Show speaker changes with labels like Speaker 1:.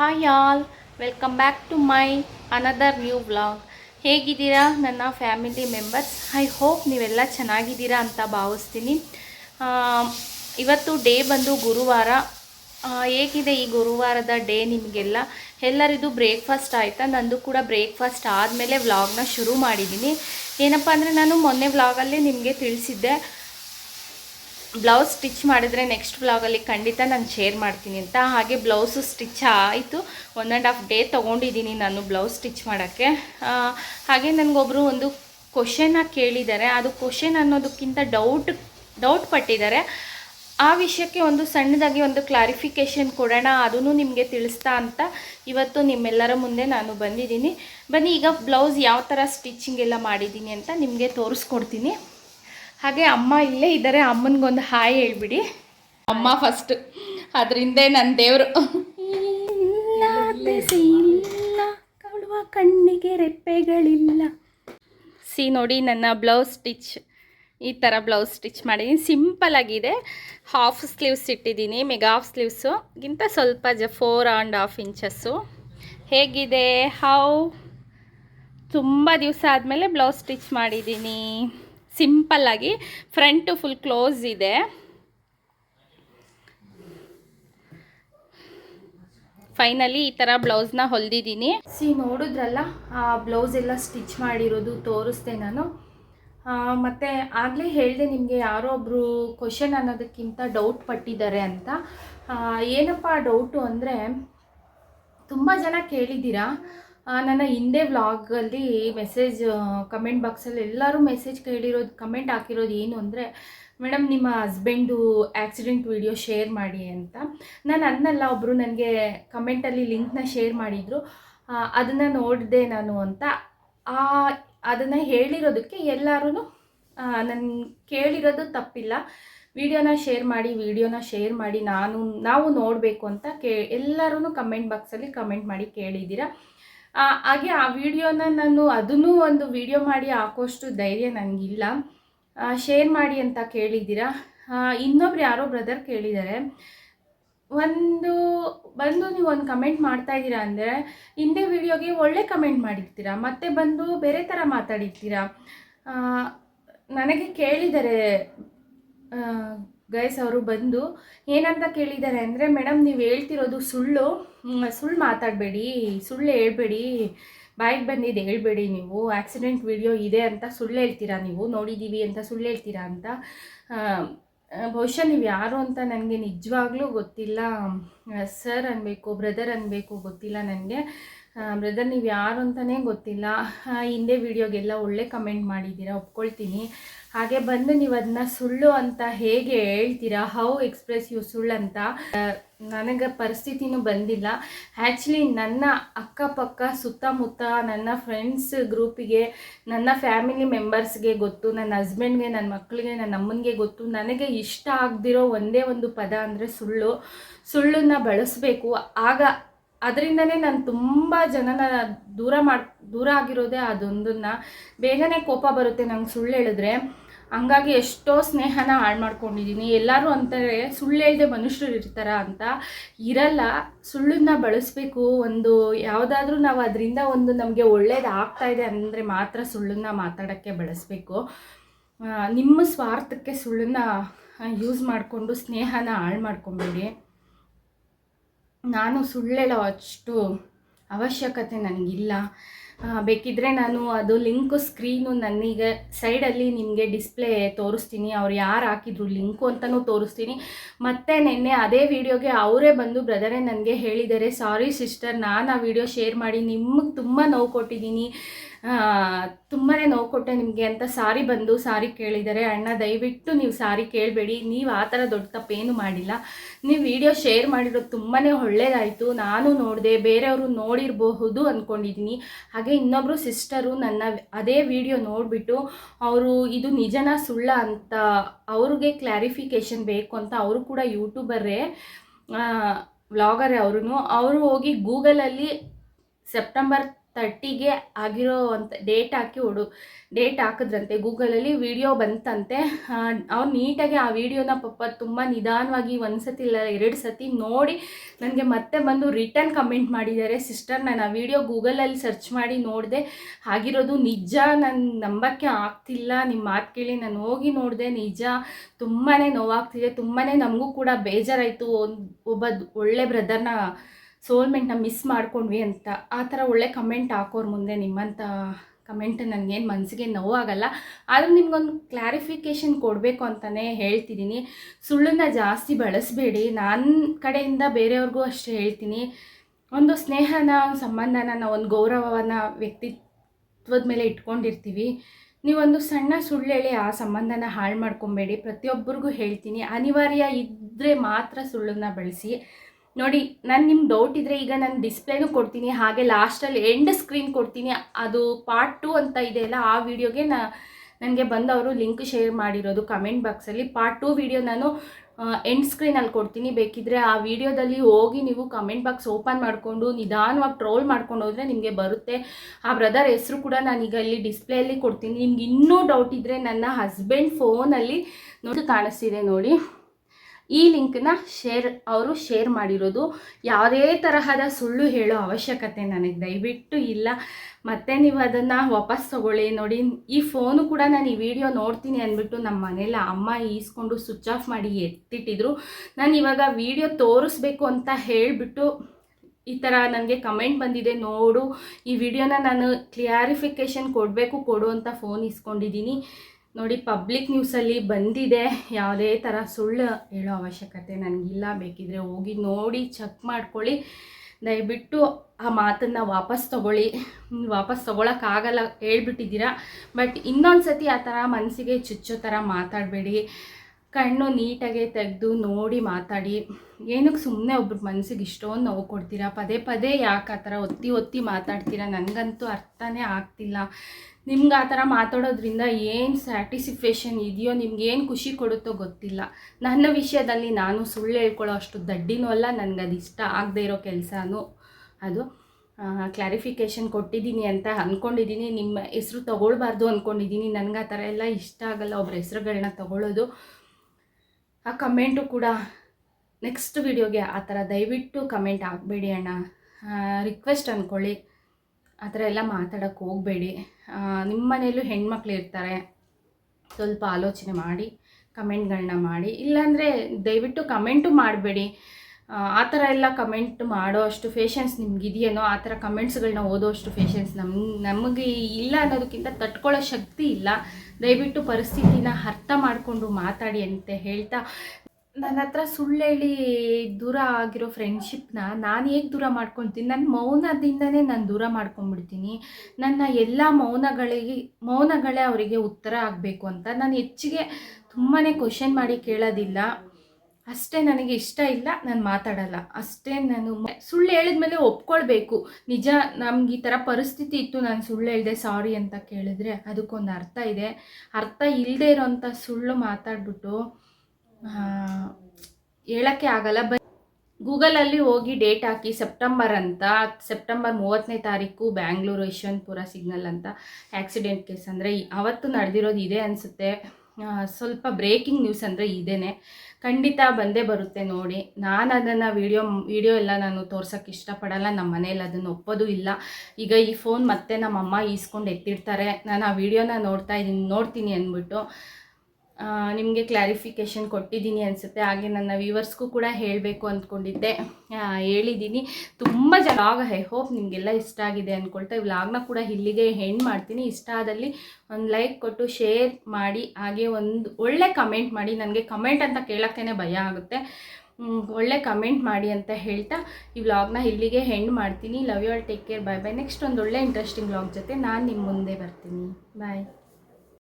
Speaker 1: Hi all welcome back to my another new vlog ಹೇಗಿದ್ದೀರಾ ನನ್ನ family members I hope ನೀವೆಲ್ಲ ಚೆನ್ನಾಗಿದ್ದೀರಾ ಅಂತ ಭಾವಿಸ್ತೀನಿ. ಇವತ್ತು ಡೇ ಬಂದು ಗುರುವಾರ. ಹೇಗಿದೆ ಈ ಗುರುವಾರದ ಡೇ ನಿಮಗೆಲ್ಲ? ಎಲ್ಲರಿದು ಬ್ರೇಕ್ಫಾಸ್ಟ್ ಆಯಿತಾ? ನಂದು ಕೂಡ ಬ್ರೇಕ್ಫಾಸ್ಟ್ ಆದಮೇಲೆ ವ್ಲಾಗ್ನ ಶುರು ಮಾಡಿದ್ದೀನಿ. ಏನಪ್ಪ ಅಂದರೆ ನಾನು ಮೊನ್ನೆ ವ್ಲಾಗಲ್ಲೇ ನಿಮಗೆ ತಿಳಿಸಿದ್ದೆ. ಬ್ಲೌಸ್ ಸ್ಟಿಚ್ ಮಾಡಿದ್ರೆ ನೆಕ್ಸ್ಟ್ ಬ್ಲಾಗಲ್ಲಿ ಖಂಡಿತ ನಾನು ಶೇರ್ ಮಾಡ್ತೀನಿ ಅಂತ. ಹಾಗೆ ಬ್ಲೌಸು ಸ್ಟಿಚ್ ಆಯಿತು. ಒನ್ ಆ್ಯಂಡ್ ಹಾಫ್ ಡೇ ತೊಗೊಂಡಿದ್ದೀನಿ ನಾನು ಬ್ಲೌಸ್ ಸ್ಟಿಚ್ ಮಾಡೋಕ್ಕೆ. ಹಾಗೆ ನನಗೊಬ್ಬರು ಒಂದು ಕ್ವಶನ್ನ ಕೇಳಿದ್ದಾರೆ. ಅದು ಕ್ವಶನ್ ಅನ್ನೋದಕ್ಕಿಂತ ಡೌಟ್ ಡೌಟ್ ಪಟ್ಟಿದ್ದಾರೆ. ಆ ವಿಷಯಕ್ಕೆ ಒಂದು ಸಣ್ಣದಾಗಿ ಒಂದು ಕ್ಲಾರಿಫಿಕೇಷನ್ ಕೊಡೋಣ. ಅದನ್ನು ನಿಮಗೆ ತಿಳಿಸ್ತಾ ಅಂತ ಇವತ್ತು ನಿಮ್ಮೆಲ್ಲರ ಮುಂದೆ ನಾನು ಬಂದಿದ್ದೀನಿ. ಬನ್ನಿ, ಈಗ ಬ್ಲೌಸ್ ಯಾವ ಥರ ಸ್ಟಿಚಿಂಗ್ ಎಲ್ಲ ಮಾಡಿದ್ದೀನಿ ಅಂತ ನಿಮಗೆ ತೋರಿಸ್ಕೊಡ್ತೀನಿ. ಹಾಗೆ ಅಮ್ಮ ಇಲ್ಲೇ ಇದ್ದಾರೆ ಅಮ್ಮನಿಗೊಂದು ಹಾಯ್ ಹೇಳ್ಬಿಡಿ. ಅಮ್ಮ ಫಸ್ಟ್ ಅದರಿಂದ ನನ್ನ ದೇವರು. ಕಳುವ ಕಣ್ಣಿಗೆ ರೆಪ್ಪೆಗಳಿಲ್ಲ. ಸಿ ನೋಡಿ ನನ್ನ ಬ್ಲೌಸ್ ಸ್ಟಿಚ್ ಈ ಥರ ಬ್ಲೌಸ್ ಸ್ಟಿಚ್ ಮಾಡಿದ್ದೀನಿ ಸಿಂಪಲ್ ಆಗಿದೆ. ಹಾಫ್ ಸ್ಲೀವ್ಸ್ ಇಟ್ಟಿದ್ದೀನಿ ಮೆಗಾ ಹಾಫ್ ಸ್ಲೀವ್ಸು ಗಿಂತ ಸ್ವಲ್ಪ ಜ ಫೋರ್ ಆ್ಯಂಡ್ ಹಾಫ್ ಇಂಚಸ್ಸು ಹೇಗಿದೆ? ಹೌ ತುಂಬ ದಿವಸ ಆದಮೇಲೆ ಬ್ಲೌಸ್ ಸ್ಟಿಚ್ ಮಾಡಿದ್ದೀನಿ. ಸಿಂಪಲ್ಲಾಗಿ ಫ್ರಂಟು ಫುಲ್ ಕ್ಲೋಸ್ ಇದೆ. ಫೈನಲಿ ಈ ಥರ ಬ್ಲೌಸ್ನ ಹೊಲ್ದಿದ್ದೀನಿ. ಸಿ ನೋಡಿದ್ರಲ್ಲ, ಆ ಬ್ಲೌಸ್ ಎಲ್ಲ ಸ್ಟಿಚ್ ಮಾಡಿರೋದು ತೋರಿಸ್ದೆ ನಾನು. ಮತ್ತು ಆಗಲೇ ಹೇಳಿದೆ ನಿಮಗೆ ಯಾರೋ ಒಬ್ಬರು ಕ್ವಶನ್ ಅನ್ನೋದಕ್ಕಿಂತ ಡೌಟ್ ಪಟ್ಟಿದ್ದಾರೆ ಅಂತ. ಏನಪ್ಪ ಡೌಟು ಅಂದರೆ, ತುಂಬ ಜನ ಕೇಳಿದ್ದೀರಾ? ನನ್ನ ಹಿಂದೆ ವ್ಲಾಗಲ್ಲಿ ಮೆಸೇಜ್ ಕಮೆಂಟ್ ಬಾಕ್ಸಲ್ಲಿ ಎಲ್ಲರೂ ಮೆಸೇಜ್ ಕೇಳಿರೋದು, ಕಮೆಂಟ್ ಹಾಕಿರೋದು ಏನು ಅಂದರೆ, ಮೇಡಮ್, ನಿಮ್ಮ ಹಸ್ಬೆಂಡು ಆ್ಯಕ್ಸಿಡೆಂಟ್ ವಿಡಿಯೋ ಶೇರ್ ಮಾಡಿ ಅಂತ. ನಾನು ಅನ್ನಲ್ಲ ಒಬ್ಬರು ನನಗೆ ಕಮೆಂಟಲ್ಲಿ ಲಿಂಕ್ನ ಶೇರ್ ಮಾಡಿದರು. ಅದನ್ನು ನೋಡಿದೆ ನಾನು ಅಂತ. ಆ, ಅದನ್ನು ಹೇಳಿರೋದಕ್ಕೆ ಎಲ್ಲರೂ ನನ್ನ ಕೇಳಿರೋದು ತಪ್ಪಿಲ್ಲ. ವಿಡಿಯೋನ ಶೇರ್ ಮಾಡಿ, ವಿಡಿಯೋನ ಶೇರ್ ಮಾಡಿ ನಾನು, ನಾವು ನೋಡಬೇಕು ಅಂತ ಕೇ ಎಲ್ಲರೂ ಕಮೆಂಟ್ ಬಾಕ್ಸಲ್ಲಿ ಕಮೆಂಟ್ ಮಾಡಿ ಕೇಳಿದ್ದೀರಾ? ಹಾಗೆ ಆ ವಿಡಿಯೋನ ನಾನು ಅದನ್ನೂ ಒಂದು ವಿಡಿಯೋ ಮಾಡಿ ಹಾಕೋಷ್ಟು ಧೈರ್ಯ ನನಗಿಲ್ಲ ಶೇರ್ ಮಾಡಿ ಅಂತ ಕೇಳಿದ್ದೀರಾ? ಇನ್ನೊಬ್ರು ಯಾರೋ ಬ್ರದರ್ ಕೇಳಿದ್ದಾರೆ. ಒಂದು, ಬಂದು ನೀವು ಒಂದು ಕಮೆಂಟ್ ಮಾಡ್ತಾ ಇದ್ದೀರಾ ಅಂದರೆ, ಹಿಂದೆ ವಿಡಿಯೋಗೆ ಒಳ್ಳೆ ಕಮೆಂಟ್ ಮಾಡಿರ್ತೀರಾ, ಮತ್ತೆ ಬಂದು ಬೇರೆ ಥರ ಮಾತಾಡಿರ್ತೀರಾ? ನನಗೆ ಕೇಳಿದ್ದಾರೆ. ಗೈಸ್ ಅವರು ಬಂದು ಏನಂತ ಕೇಳಿದ್ದಾರೆ ಅಂದರೆ ಮೇಡಮ್ ನೀವು ಹೇಳ್ತಿರೋದು ಸುಳ್ಳು. ಸುಳ್ಳು ಮಾತಾಡಬೇಡಿ, ಸುಳ್ಳು ಹೇಳ್ಬೇಡಿ. ಬಾಯಿಗೆ ಬಂದಿದ್ದು ಹೇಳ್ಬೇಡಿ ನೀವು. ಆಕ್ಸಿಡೆಂಟ್ ವಿಡಿಯೋ ಇದೆ ಅಂತ ಸುಳ್ಳು ಹೇಳ್ತೀರಾ ನೀವು? ನೋಡಿದ್ದೀವಿ ಅಂತ ಸುಳ್ಳು ಹೇಳ್ತೀರಾ ಅಂತ. ಬಹುಶಃ ನೀವು ಯಾರು ಅಂತ ನನಗೆ ನಿಜವಾಗ್ಲೂ ಗೊತ್ತಿಲ್ಲ. ಸರ್ ಅನ್ಬೇಕು, ಬ್ರದರ್ ಅನ್ಬೇಕು ಗೊತ್ತಿಲ್ಲ ನನಗೆ. ಬ್ರದರ್, ನೀವು ಯಾರು ಅಂತಲೇ ಗೊತ್ತಿಲ್ಲ. ಹಿಂದೆ ವೀಡಿಯೋಗೆಲ್ಲ ಒಳ್ಳೆ ಕಮೆಂಟ್ ಮಾಡಿದ್ದೀರಾ? ಒಪ್ಕೊಳ್ತೀನಿ. ಹಾಗೆ ಬಂದು ನೀವು ಅದನ್ನ ಸುಳ್ಳು ಅಂತ ಹೇಗೆ ಹೇಳ್ತೀರಾ? ಹೌ ಎಕ್ಸ್ಪ್ರೆಸ್ ಯು ಸುಳ್ಳು ಅಂತ? ನನಗೆ ಪರಿಸ್ಥಿತಿನೂ ಬಂದಿಲ್ಲ. ಆ್ಯಕ್ಚುಲಿ ನನ್ನ ಅಕ್ಕಪಕ್ಕ ಸುತ್ತಮುತ್ತ ನನ್ನ ಫ್ರೆಂಡ್ಸ್ ಗ್ರೂಪಿಗೆ ನನ್ನ ಫ್ಯಾಮಿಲಿ ಮೆಂಬರ್ಸ್ಗೆ ಗೊತ್ತು, ನನ್ನ ಹಸ್ಬೆಂಡ್ಗೆ ನನ್ನ ಮಕ್ಕಳಿಗೆ ನನ್ನ ಅಮ್ಮನಿಗೆ ಗೊತ್ತು. ನನಗೆ ಇಷ್ಟ ಆಗದಿರೋ ಒಂದೇ ಒಂದು ಪದ ಅಂದರೆ ಸುಳ್ಳು. ಸುಳ್ಳನ್ನು ಬಳಸಬೇಕು. ಆಗ ಅದರಿಂದನೇ ನಾನು ತುಂಬ ಜನನ ದೂರ ಮಾಡಿ, ದೂರ ಆಗಿರೋದೇ ಅದೊಂದನ್ನ. ಬೇಗನೆ ಕೋಪ ಬರುತ್ತೆ, ನಂಗೆ ಸುಳ್ಳು ಹೇಳಿದ್ರೆ. ಹಂಗಾಗಿ ಎಷ್ಟೋ ಸ್ನೇಹನ ಹಾಳು ಮಾಡ್ಕೊಂಡಿದ್ದೀನಿ ಎಲ್ಲರೂ ಅಂತಾರೆ, ಸುಳ್ಳು ಹೇಳ್ದೆ ಮನುಷ್ಯರು ಇರ್ತಾರ ಅಂತ. ಇರಲ್ಲ, ಸುಳ್ಳನ್ನ ಬಳಸಬೇಕು. ಒಂದು ಯಾವುದಾದ್ರೂ ನಾವು ಅದರಿಂದ ಒಂದು ನಮಗೆ ಒಳ್ಳೇದು ಇದೆ ಅಂದರೆ ಮಾತ್ರ ಸುಳ್ಳನ್ನ ಮಾತಾಡೋಕ್ಕೆ ಬಳಸಬೇಕು. ನಿಮ್ಮ ಸ್ವಾರ್ಥಕ್ಕೆ ಸುಳ್ಳನ್ನ ಯೂಸ್ ಮಾಡಿಕೊಂಡು ಸ್ನೇಹನ ಹಾಳು ಮಾಡ್ಕೊಬೇಡಿ. ನಾನು ಸುಳ್ಳೇಳೋ ಅಷ್ಟು ಅವಶ್ಯಕತೆ ನನಗಿಲ್ಲ. ಬೇಕಿದ್ರೆ ನಾನು ಅದು ಲಿಂಕು ಸ್ಕ್ರೀನು ನನಗೆ ಸೈಡಲ್ಲಿ ನಿಮಗೆ ಡಿಸ್ಪ್ಲೇ ತೋರಿಸ್ತೀನಿ. ಅವ್ರು ಯಾರು ಹಾಕಿದ್ರು ಲಿಂಕು ಅಂತಲೂ ತೋರಿಸ್ತೀನಿ. ಮತ್ತು ನಿನ್ನೆ ಅದೇ ವಿಡಿಯೋಗೆ ಅವರೇ ಬಂದು ಬ್ರದರೇ ನನಗೆ ಹೇಳಿದ್ದಾರೆ, ಸಾರಿ ಸಿಸ್ಟರ್, ನಾನು ಆ ವಿಡಿಯೋ ಶೇರ್ ಮಾಡಿ, ನಿಮಗೆ ತುಂಬ ನೋವು ಕೊಟ್ಟಿದ್ದೀನಿ. ತುಂಬಾ ನೋವು ಕೊಟ್ಟೆ ನಿಮಗೆ ಅಂತ ಸಾರಿ ಬಂದು ಸಾರಿ ಕೇಳಿದ್ದಾರೆ ಅಣ್ಣ, ದಯವಿಟ್ಟು ನೀವು ಸಾರಿ ಕೇಳಬೇಡಿ. ನೀವು ಆ ಥರ ದೊಡ್ಡ ತಪ್ಪೇನು ಮಾಡಿಲ್ಲ. ನೀವು ವಿಡಿಯೋ ಶೇರ್ ಮಾಡಿರೋದು ತುಂಬಾ ಒಳ್ಳೆಯದಾಯಿತು ನಾನು ನೋಡಿದೆ, ಬೇರೆಯವರು ನೋಡಿರಬಹುದು ಅಂದ್ಕೊಂಡಿದ್ದೀನಿ ಹಾಗೆ ಇನ್ನೊಬ್ಬರು ಸಿಸ್ಟರು ನನ್ನ ಅದೇ ವಿಡಿಯೋ ನೋಡಿಬಿಟ್ಟು, ಅವರು ಇದು ನಿಜನ ಸುಳ್ಳ ಅಂತ ಅವ್ರಿಗೆ ಕ್ಲಾರಿಫಿಕೇಷನ್ ಬೇಕು ಅಂತ ಅವರು ಕೂಡ ಯೂಟ್ಯೂಬರೇ ವ್ಲಾಗರೇ ಅವರು ಅವರು ಹೋಗಿ ಗೂಗಲಲ್ಲಿ ಸೆಪ್ಟೆಂಬರ್ ತರ್ಟಿಗೆ ಆಗಿರೋ ಅಂತ ಡೇಟ್ ಹಾಕಿ ಹುಡು. ಡೇಟ್ ಹಾಕಿದ್ರಂತೆ. ಗೂಗಲಲ್ಲಿ ವಿಡಿಯೋ ಬಂತಂತೆ. ಅವ್ರು ನೀಟಾಗಿ ಆ ವಿಡಿಯೋನ ಪಾಪ ತುಂಬ ನಿಧಾನವಾಗಿ ಒಂದು ಸತಿ ಇಲ್ಲ ಎರಡು ಸತಿ ನೋಡಿ ನನಗೆ ಮತ್ತೆ ಬಂದು ರಿಟರ್ನ್ ಕಮೆಂಟ್ ಮಾಡಿದ್ದಾರೆ. ಸಿಸ್ಟರ್, ನಾನು ಆ ವಿಡಿಯೋ ಗೂಗಲಲ್ಲಿ ಸರ್ಚ್ ಮಾಡಿ ನೋಡಿದೆ. ಆಗಿರೋದು ನಿಜ ನನ್ನ ನಂಬಕ್ಕೆ ಆಗ್ತಿಲ್ಲ. ನಿಮ್ಮ ಮಾತು ಕೇಳಿ ನಾನು ಹೋಗಿ ನೋಡಿದೆ. ನಿಜ ತುಂಬಾ ನೋವಾಗ್ತಿದೆ. ತುಂಬಾ ನಮಗೂ ಕೂಡ ಬೇಜಾರಾಯಿತು. ಒಬ್ಬ ಒಳ್ಳೆ ಬ್ರದರ್ನ ಸೋಲ್ಮೆಂಟ್ನ ಮಿಸ್ ಮಾಡ್ಕೊಂಡ್ವಿ ಅಂತ, ಆ ಥರ ಒಳ್ಳೆ ಕಮೆಂಟ್ ಹಾಕೋರು ಮುಂದೆ ನಿಮ್ಮಂಥ ಕಮೆಂಟ್ ನನಗೇನು ಮನಸ್ಸಿಗೆ ನೋವಾಗಲ್ಲ ಆದರೂ ನಿಮಗೊಂದು ಕ್ಲಾರಿಫಿಕೇಷನ್ ಕೊಡಬೇಕು ಅಂತಲೇ ಹೇಳ್ತಿದ್ದೀನಿ ಸುಳ್ಳನ್ನು ಜಾಸ್ತಿ ಬಳಸಬೇಡಿ. ನನ್ನ ಕಡೆಯಿಂದ ಬೇರೆಯವ್ರಿಗೂ ಅಷ್ಟೇ ಹೇಳ್ತೀನಿ. ಒಂದು ಸ್ನೇಹನ ಸಂಬಂಧನ, ನಾವು ಒಂದು ಗೌರವವನ್ನು ವ್ಯಕ್ತಿತ್ವದ ಮೇಲೆ ಇಟ್ಕೊಂಡಿರ್ತೀವಿ. ನೀವೊಂದು ಸಣ್ಣ ಸುಳ್ಳು ಹೇಳಿ ಆ ಸಂಬಂಧನ ಹಾಳು ಮಾಡ್ಕೊಬೇಡಿ. ಪ್ರತಿಯೊಬ್ಬರಿಗೂ ಹೇಳ್ತೀನಿ. ಅನಿವಾರ್ಯ ಇದ್ದರೆ ಮಾತ್ರ ಸುಳ್ಳನ್ನು ಬಳಸಿ. ನೋಡಿ, ನಾನು ನಿಮ್ಮ ಡೌಟ್ ಇದ್ದರೆ ಈಗ ನಾನು ಡಿಸ್ಪ್ಲೇನೂ ಕೊಡ್ತೀನಿ, ಹಾಗೆ ಲಾಸ್ಟಲ್ಲಿ ಎಂಡ್ ಸ್ಕ್ರೀನ್ ಕೊಡ್ತೀನಿ. ಅದು ಪಾರ್ಟ್ ಟು ಅಂತ ಇದೆಯಲ್ಲ ಆ ವಿಡಿಯೋಗೆ ನಾ, ನನಗೆ ಬಂದವರು ಲಿಂಕ್ ಶೇರ್ ಮಾಡಿರೋದು ಕಮೆಂಟ್ ಬಾಕ್ಸಲ್ಲಿ ಪಾರ್ಟ್ ಟು ವಿಡಿಯೋ ನಾನು ಎಂಡ್ ಸ್ಕ್ರೀನಲ್ಲಿ ಕೊಡ್ತೀನಿ. ಬೇಕಿದ್ರೆ ಆ ವಿಡಿಯೋದಲ್ಲಿ ಹೋಗಿ ನೀವು ಕಮೆಂಟ್ ಬಾಕ್ಸ್ ಓಪನ್ ಮಾಡಿಕೊಂಡು, ನಿಧಾನವಾಗಿ ಟ್ರೋಲ್ ಮಾಡ್ಕೊಂಡು ಹೋದರೆ ನಿಮಗೆ ಬರುತ್ತೆ. ಆ ಬ್ರದರ್ ಹೆಸರು ಕೂಡ ನಾನೀಗ ಇಲ್ಲಿ ಡಿಸ್ಪ್ಲೇಯಲ್ಲಿ ಕೊಡ್ತೀನಿ. ನಿಮ್ಗೆ ಇನ್ನೂ ಡೌಟ್ ಇದ್ದರೆ ನನ್ನ ಹಸ್ಬೆಂಡ್ ಫೋನಲ್ಲಿ ನೋಡಿ ಕಾಣಿಸ್ತಿದೆ ನೋಡಿ. ಈ ಲಿಂಕ್ನ ಶೇರ್ ಅವರು ಶೇರ್ ಮಾಡಿರೋದು ಯಾವುದೇ ತರಹದ ಸುಳ್ಳು ಹೇಳೋ ಅವಶ್ಯಕತೆ ನನಗೆ ದಯವಿಟ್ಟು ಇಲ್ಲ. ಮತ್ತೆ ನೀವು ಅದನ್ನು ವಾಪಸ್ ತಗೊಳ್ಳಿ. ನೋಡಿ, ಈ ಫೋನು ಕೂಡ ನಾನು ಈ ವಿಡಿಯೋ ನೋಡ್ತೀನಿ ಅಂದ್ಬಿಟ್ಟು ನಮ್ಮ ಮನೇಲಿ ಅಮ್ಮ ಈಸ್ಕೊಂಡು ಸ್ವಿಚ್ ಆಫ್ ಮಾಡಿ ಎತ್ತಿಟ್ಟಿದ್ರು. ನಾನು ಇವಾಗ ವಿಡಿಯೋ ತೋರಿಸ್ಬೇಕು ಅಂತ ಹೇಳಿಬಿಟ್ಟು ಈ ಥರ ನನಗೆ ಕಮೆಂಟ್ ಬಂದಿದೆ. ನೋಡು, ಈ ವಿಡಿಯೋನ ನಾನು ಕ್ಲಿಯಾರಿಫಿಕೇಷನ್ ಕೊಡಬೇಕು, ಕೊಡು ಅಂತ ಫೋನ್ ಇಸ್ಕೊಂಡಿದ್ದೀನಿ ನೋಡಿ ಪಬ್ಲಿಕ್ ನ್ಯೂಸಲ್ಲಿ ಬಂದಿದೆ. ಯಾವುದೇ ಥರ ಸುಳ್ಳು ಹೇಳೋ ಅವಶ್ಯಕತೆ ನನಗಿಲ್ಲ. ಬೇಕಿದ್ರೆ ಹೋಗಿ ನೋಡಿ ಚೆಕ್ ಮಾಡ್ಕೊಳ್ಳಿ. ದಯವಿಟ್ಟು ಆ ಮಾತನ್ನು ವಾಪಸ್ ತಗೊಳ್ಳಿ. ವಾಪಸ್ ತೊಗೊಳಕ್ಕಾಗಲ್ಲ ಹೇಳ್ಬಿಟ್ಟಿದ್ದೀರಾ? ಬಟ್ ಇನ್ನೊಂದು ಸತಿ ಆ ಥರ ಮನಸ್ಸಿಗೆ ಚುಚ್ಚೋ ಥರ ಮಾತಾಡಬೇಡಿ. ಕಣ್ಣು ನೀಟಾಗೆ ತೆಗೆದು ನೋಡಿ ಮಾತಾಡಿ. ಏನಕ್ಕೆ ಸುಮ್ಮನೆ ಒಬ್ರ ಮನಸ್ಸಿಗೆ ಇಷ್ಟೊಂದು ನೋವು ಕೊಡ್ತೀರಾ? ಪದೇ ಪದೇ ಯಾಕೆ ಆ ಥರ ಒತ್ತಿ ಒತ್ತಿ ಮಾತಾಡ್ತೀರಾ? ನನಗಂತೂ ಅರ್ಥನೇ ಆಗ್ತಿಲ್ಲ. ನಿಮ್ಗೆ ಆ ಥರ ಮಾತಾಡೋದ್ರಿಂದ ಏನು ಸ್ಯಾಟಿಸ್ಫ್ಯಾಕ್ಷನ್ ಇದೆಯೋ, ನಿಮ್ಗೆ ಏನು ಖುಷಿ ಕೊಡುತ್ತೋ ಗೊತ್ತಿಲ್ಲ. ನನ್ನ ವಿಷಯದಲ್ಲಿ ನಾನು ಸುಳ್ಳು ಹೇಳ್ಕೊಳ್ಳೋ ಅಷ್ಟು ದಡ್ಡಿನೂ ಅಲ್ಲ, ನನಗೆ ಅದು ಇಷ್ಟ ಆಗದೆ ಇರೋ ಕೆಲಸನೂ ಅದು. ಕ್ಲಾರಿಫಿಕೇಷನ್ ಕೊಟ್ಟಿದ್ದೀನಿ ಅಂತ ಅಂದ್ಕೊಂಡಿದ್ದೀನಿ ನಿಮ್ಮ ಹೆಸ್ರು ತೊಗೊಳ್ಬಾರ್ದು ಅಂದ್ಕೊಂಡಿದ್ದೀನಿ ನನಗೆ ಆ ಥರ ಎಲ್ಲ ಇಷ್ಟ ಆಗಲ್ಲ. ಒಬ್ಬರ ಹೆಸ್ರುಗಳನ್ನ ತೊಗೊಳ್ಳೋದು. ಆ ಕಮೆಂಟು ಕೂಡ ನೆಕ್ಸ್ಟ್ ವಿಡಿಯೋಗೆ ಆ ಥರ ದಯವಿಟ್ಟು ಕಮೆಂಟ್ ಹಾಕ್ಬೇಡಿ ಅಣ್ಣ. ರಿಕ್ವೆಸ್ಟ್ ಅಂದ್ಕೊಳ್ಳಿ ಆ ಥರ ಎಲ್ಲ ಮಾತಾಡೋಕ್ಕೆ ಹೋಗಬೇಡಿ. ನಿಮ್ಮ ಮನೆಯಲ್ಲೂ ಹೆಣ್ಮಕ್ಳು ಇರ್ತಾರೆ. ಸ್ವಲ್ಪ ಆಲೋಚನೆ ಮಾಡಿ, ಕಮೆಂಟ್ಗಳನ್ನ ಮಾಡಿ. ಇಲ್ಲಾಂದರೆ ದಯವಿಟ್ಟು ಕಮೆಂಟು ಮಾಡಬೇಡಿ. ಆ ಥರ ಎಲ್ಲ ಕಮೆಂಟ್ ಮಾಡೋ ಅಷ್ಟು ಫೇಷನ್ಸ್ ನಿಮ್ಗಿದೆಯೇನೋ ಆ ಥರ ಕಮೆಂಟ್ಸ್ಗಳನ್ನ ಓದೋ ಅಷ್ಟು ಫೇಷನ್ಸ್ ನಮ್, ನಮಗೆ ಇಲ್ಲ ಅನ್ನೋದಕ್ಕಿಂತ ತಟ್ಕೊಳ್ಳೋ ಶಕ್ತಿ ಇಲ್ಲ. ದಯವಿಟ್ಟು ಪರಿಸ್ಥಿತಿನ ಅರ್ಥ ಮಾಡಿಕೊಂಡು ಮಾತಾಡಿ ಅಂತ ಹೇಳ್ತಾ, ನನ್ನ ಹತ್ರ ಸುಳ್ಳು ಹೇಳಿ ದೂರ ಆಗಿರೋ ಫ್ರೆಂಡ್ಶಿಪ್ನ ನಾನು ಹೇಗೆ ದೂರ ಮಾಡ್ಕೊತೀನಿ? ನನ್ನ ಮೌನದಿಂದನೇ ನಾನು ದೂರ ಮಾಡ್ಕೊಂಡ್ಬಿಡ್ತೀನಿ. ನನ್ನ ಎಲ್ಲ ಮೌನಗಳಿಗೆ, ಮೌನಗಳೇ ಅವರಿಗೆ ಉತ್ತರ ಆಗಬೇಕು ಅಂತ. ನಾನು ಹೆಚ್ಚಿಗೆ ತುಂಬಾ ಕ್ವಶನ್ ಮಾಡಿ ಕೇಳೋದಿಲ್ಲ. ಅಷ್ಟೇ ನನಗೆ ಇಷ್ಟ ಇಲ್ಲ, ನಾನು ಮಾತಾಡಲ್ಲ. ಅಷ್ಟೇ ನಾನು ಸುಳ್ಳು ಹೇಳಿದ್ಮೇಲೆ ಒಪ್ಕೊಳ್ಬೇಕು. ನಿಜ ನಮ್ಗೆ ಈ ಥರ ಪರಿಸ್ಥಿತಿ ಇತ್ತು, ನಾನು ಸುಳ್ಳು ಹೇಳಿದೆ, ಸಾರಿ ಅಂತ ಕೇಳಿದ್ರೆ ಅದಕ್ಕೊಂದು ಅರ್ಥ ಇದೆ. ಅರ್ಥ ಇಲ್ಲದೆ ಇರೋಂಥ ಸುಳ್ಳು ಮಾತಾಡ್ಬಿಟ್ಟು ಹೇಳೋಕ್ಕೆ ಆಗಲ್ಲ. ಬ ಗೂಗಲಲ್ಲಿ ಹೋಗಿ ಡೇಟ್ ಹಾಕಿ, ಸೆಪ್ಟೆಂಬರ್ ಅಂತ, ಸೆಪ್ಟೆಂಬರ್ ಮೂವತ್ತನೇ ತಾರೀಕು ಬ್ಯಾಂಗ್ಳೂರು ಯಶವಂತಪುರ ಸಿಗ್ನಲ್ ಅಂತ ಆ್ಯಕ್ಸಿಡೆಂಟ್ ಕೇಸ್. ಅಂದರೆ ಅವತ್ತು ನಡೆದಿರೋದು ಇದೆ ಅನಿಸುತ್ತೆ. ಸ್ವಲ್ಪ ಬ್ರೇಕಿಂಗ್ ನ್ಯೂಸ್ ಅಂದರೆ ಇದೇನೆ. ಖಂಡಿತ ಬಂದೇ ಬರುತ್ತೆ ನೋಡಿ. ನಾನು ಅದನ್ನು ವೀಡಿಯೋ ವೀಡಿಯೋ ಎಲ್ಲ ನಾನು ತೋರ್ಸೋಕ್ಕೆ ಇಷ್ಟಪಡಲ್ಲ. ನಮ್ಮ ಮನೇಲಿ ಅದನ್ನು ಒಪ್ಪೋದು ಇಲ್ಲ. ಈಗ ಈ ಫೋನ್ ಮತ್ತೆ ನಮ್ಮಮ್ಮ ಈಸ್ಕೊಂಡು ಎತ್ತಿಡ್ತಾರೆ. ನಾನು ಆ ವಿಡಿಯೋನ ನೋಡ್ತಾ ಇದ್ದೀನಿ ನೋಡ್ತೀನಿ ಅಂದ್ಬಿಟ್ಟು. ನಿಮಗೆ ಕ್ಲಾರಿಫಿಕೇಷನ್ ಕೊಟ್ಟಿದ್ದೀನಿ ಅನಿಸುತ್ತೆ. ಹಾಗೆ ನನ್ನ ವ್ಯೂವರ್ಸ್ಗೂ ಕೂಡ ಹೇಳಬೇಕು ಅಂದ್ಕೊಂಡಿದ್ದೆ ಹೇಳಿದ್ದೀನಿ. ತುಂಬ ಜನ ವ್ಲಾಗ್ ಐ ಹೋಪ್ ನಿಮಗೆಲ್ಲ ಇಷ್ಟ ಆಗಿದೆ ಅಂದ್ಕೊಳ್ತಾ ಈ ವ್ಲಾಗ್ನ ಕೂಡ ಇಲ್ಲಿಗೆ ಹೆಣ್ಣು ಮಾಡ್ತೀನಿ. ಇಷ್ಟ ಆದಲ್ಲಿ ಒಂದು ಲೈಕ್ ಕೊಟ್ಟು ಶೇರ್ ಮಾಡಿ, ಹಾಗೆ ಒಂದು ಒಳ್ಳೆ ಕಮೆಂಟ್ ಮಾಡಿ. ನನಗೆ ಕಮೆಂಟ್ ಅಂತ ಕೇಳೋಕ್ಕೇ ಭಯ ಆಗುತ್ತೆ. ಒಳ್ಳೆ ಕಮೆಂಟ್ ಮಾಡಿ ಅಂತ ಹೇಳ್ತಾ ಈ ವ್ಲಾಗ್ನ ಇಲ್ಲಿಗೆ ಹೆಣ್ಣು ಮಾಡ್ತೀನಿ. Love you all take care bye bye next ಒಂದು ಒಳ್ಳೆ ಇಂಟ್ರೆಸ್ಟಿಂಗ್ ವ್ಲಾಗ್ ಜೊತೆ ನಾನು ನಿಮ್ಮ ಮುಂದೆ ಬರ್ತೀನಿ. ಬಾಯ್